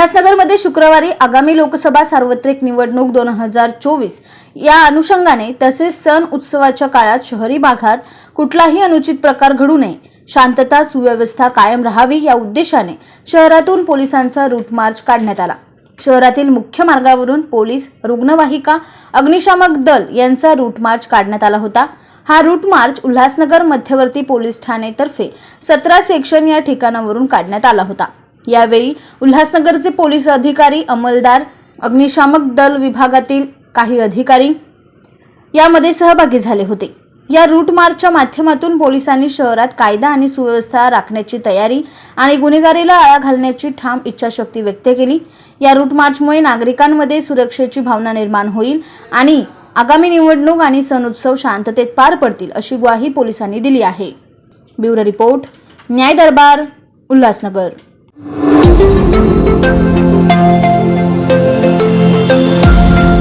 उल्हासनगरमध्ये शुक्रवारी आगामी लोकसभा सार्वत्रिक निवडणूक दोन हजार चोवीस. या अनुषंगाने तसेच सण उत्सवाच्या काळात शहरी भागात कुठलाही अनुचित प्रकार घडू नये. शांतता सुव्यवस्था कायम राहावी या उद्देशाने शहरातून पोलिसांचा रूट मार्च काढण्यात आला. शहरातील मुख्य मार्गावरून पोलीस रुग्णवाहिका अग्निशामक दल यांचा रूट मार्च काढण्यात आला होता. हा रूट मार्च उल्हासनगर मध्यवर्ती पोलीस ठाणेतर्फे सतरा सेक्शन या ठिकाणावरून काढण्यात आला होता. यावेळी उल्हासनगरचे पोलीस अधिकारी अंमलदार अग्निशामक दल विभागातील काही अधिकारी यामध्ये सहभागी झाले होते. या रूट मार्चच्या माध्यमातून पोलिसांनी शहरात कायदा आणि सुव्यवस्था राखण्याची तयारी आणि गुन्हेगारीला आळा घालण्याची ठाम इच्छाशक्ती व्यक्त केली. या रूट मार्चमुळे नागरिकांमध्ये सुरक्षेची भावना निर्माण होईल आणि आगामी निवडणूक आणि सण उत्सव शांततेत पार पडतील अशी ग्वाही पोलिसांनी दिली आहे. ब्युरो रिपोर्ट न्याय दरबार उल्हासनगर. Música